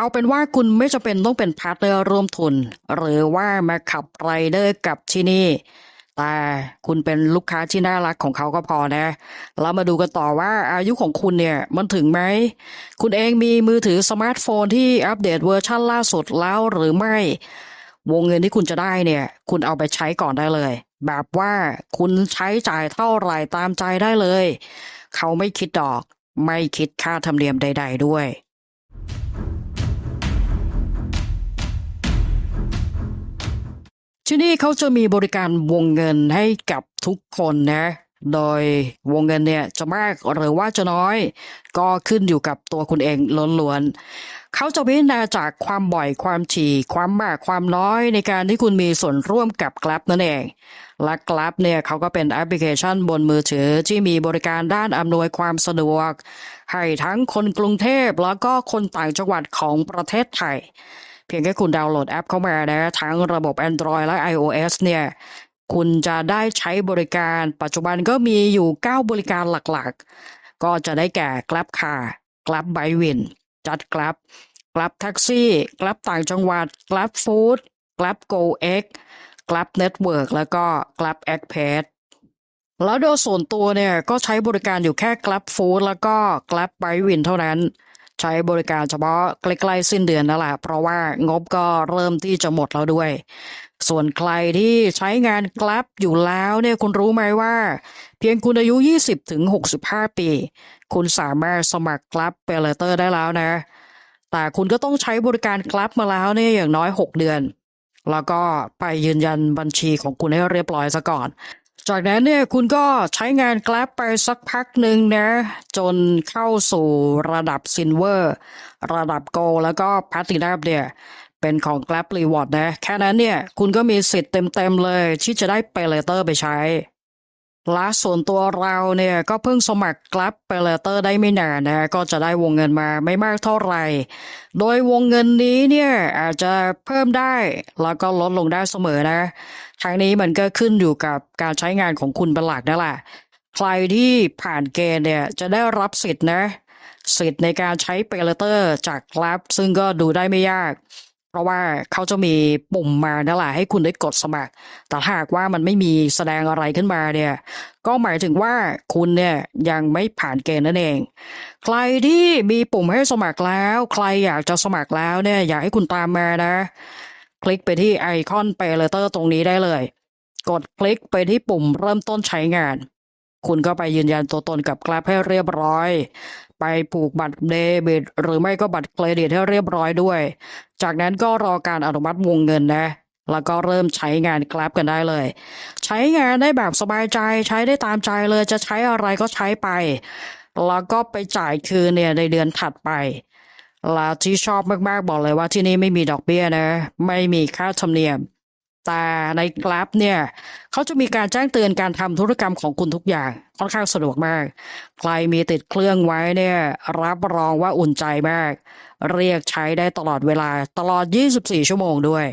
เอาเป็นว่าคุณไม่จำเป็นต้องเป็นพาร์ทเนอร์ร่วมทุน หรือว่ามาขับไรเดอร์กับที่นี่ แต่คุณเป็นลูกค้าที่น่ารักของเขาก็พอนะเรามาดูกันต่อว่าอายุของคุณเนี่ยมันถึงไหม คุณเองมีมือถือสมาร์ทโฟนที่อัปเดตเวอร์ชันล่าสุดแล้วหรือไม่ วงเงินที่คุณจะได้เนี่ย คุณเอาไปใช้ก่อนได้เลย แบบว่าคุณใช้จ่ายเท่าไหร่ตามใจได้เลย เขาไม่คิดดอก ไม่คิดค่าธรรมเนียมใด ๆ ด้วย ที่นี่เขาจะมีบริการวงเงินให้กับทุกคนนะ โดยวงเงินเนี่ยจะมากหรือว่าจะน้อย ก็ขึ้นอยู่กับตัวคุณเองล้วนๆเขาจะพิจารณาจากความบ่อยความถี่ความมากความน้อยในการที่คุณมีส่วนร่วมกับ Grab นั่นเองและ Grab เนี่ยเขาก็เป็นแอปพลิเคชันบนมือถือที่มีบริการด้านอำนวยความสะดวก ให้ทั้งคนกรุงเทพแล้วก็คนต่างจังหวัดของประเทศไทย พียงแค่คุณดาวน์โหลดแอปเข้ามานะทั้งระบบ Android และ iOS เนี่ยคุณจะได้ใช้บริการปัจจุบันก็มีอยู่ 9 บริการหลักๆ ก็จะได้แก่ Grab Car Grab b y w i n จัด Grab Grab Taxi Grab ต่างจังหวัด Grab Food Grab Go X Grab Network แล้วก็ Grab Express แล้วโดยส่วนตัวเนี่ยก็ใช้บริการอยู่แค่ Grab Food แล้วก็ Grab b y w i n เท่านั้น ใช้บริการเฉพาะใกล้ๆสิ้นเดือนนั่นแหละ เพราะว่างบก็เริ่มที่จะหมดแล้วด้วย ส่วนใครที่ใช้งาน Grab อยู่แล้วเนี่ยคุณรู้ไหมว่า เพียงคุณอายุ 20ถึง65 ปี คุณสามารถสมัคร Grab p a y l a t e r ได้แล้วนะ แต่คุณก็ต้องใช้บริการ Grab มาแล้วเนี่ยอย่างน้อย 6 เดือน แล้วก็ไปยืนยันบัญชีของคุณให้เรียบร้อยซะก่อน จากนั้นเนี่ยคุณก็ใช้งาน Grab ไปสักพักหนึ่งนะ จนเข้าสู่ระดับ Silver ระดับ Gold แล้วก็ Platinum เนี่ยเป็นของ Grab Reward นะ แค่นั้นเนี่ย คุณก็มีสิทธิ์เต็ม ๆ เลย ที่จะได้ Pay Later ไปใช้ และส่วนตัวเราเนี่ยก็เพิ่งสมัคร Grab Pay Later ได้ไม่นานนะก็จะได้วงเงินมาไม่มากเท่าไหร่ โดยวงเงินนี้เนี่ยอาจจะเพิ่มได้ แล้วก็ลดลงได้เสมอนะทั้งนี้มันก็ขึ้นอยู่กับการใช้งานของคุณเป็นหลักนั่นแหละ ใครที่ผ่านเกณฑ์เนี่ยจะได้รับสิทธิ์นะ สิทธิ์ในการใช้ Pay Later จาก Grab ซึ่งก็ดูได้ไม่ยาก เพราะว่าเขาจะมีปุ่มมานั่นแหละให้คุณได้กดสมัคร แต่หากว่ามันไม่มีแสดงอะไรขึ้นมาเนี่ย ก็หมายถึงว่าคุณเนี่ยยังไม่ผ่านเกณฑ์นั่นเอง ใครที่มีปุ่มให้สมัครแล้ว ใครอยากจะสมัครแล้วเนี่ยอยากให้คุณตามมานะ คลิกไปที่ไอคอน Pay Later ตรงนี้ได้เลย กดคลิกไปที่ปุ่มเริ่มต้นใช้งาน คุณก็ไปยืนยันตัวตนกับ Grab ให้เรียบร้อย ไปผูกบัตรเดบิตหรือไม่ก็บัตรเครดิตให้เรียบร้อยด้วย จากนั้นก็รอการอนุมัติวงเงินนะ แล้วก็เริ่มใช้งาน Grab กันได้เลย ใช้งานได้แบบสบายใจใช้ได้ตามใจเลยจะใช้อะไรก็ใช้ไป แล้วก็ไปจ่ายคืนเนี่ยในเดือนถัดไปแล้วที่ชอบมากๆบอกเลยว่าที่นี่ไม่มีดอกเบี้ยนะ ไม่มีค่าธรรมเนียม แต่ในกราฟเนี่ยเขาจะมีการแจ้งเตือนการทำธุรกรรมของคุณทุกอย่างค่อนข้างสะดวกมาก ใครมีติดเครื่องไว้เนี่ยรับรองว่าอุ่นใจมาก เรียกใช้ได้ตลอดเวลาตลอด 24 ชั่วโมงด้วย